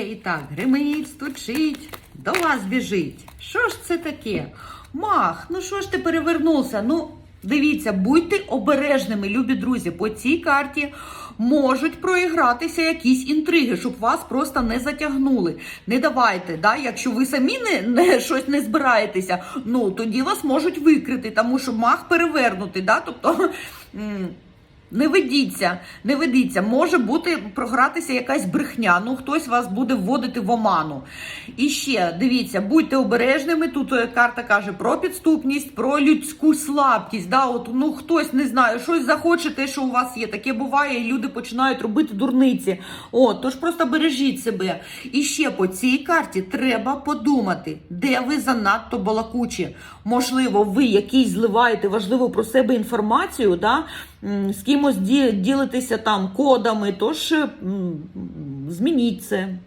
І так, гримить, стучить, до вас біжить. Що ж це таке? Мах, ну що ж ти перевернувся? Ну, дивіться, будьте обережними, любі друзі. По цій карті можуть проігратися якісь інтриги, щоб вас просто не затягнули. Не давайте, да? якщо ви самі не, не щось не збираєтеся, ну тоді вас можуть викрити, тому що мах перевернутий. Да? Тобто. Не ведіться, не ведіться. Може бути програтися якась брехня. Ну хтось вас буде вводити в оману. І ще дивіться, будьте обережними. Тут е, карта каже про підступність, про людську слабкість. Да, от ну хтось не знаю, щось захоче, те, що у вас є. Таке буває, і люди починають робити дурниці. О, тож просто бережіть себе. І ще по цій карті треба подумати, де ви занадто балакучі. Можливо, ви якісь зливаєте важливу про себе інформацію, да? з кимось ді- ділитися там кодами, тож змініть це.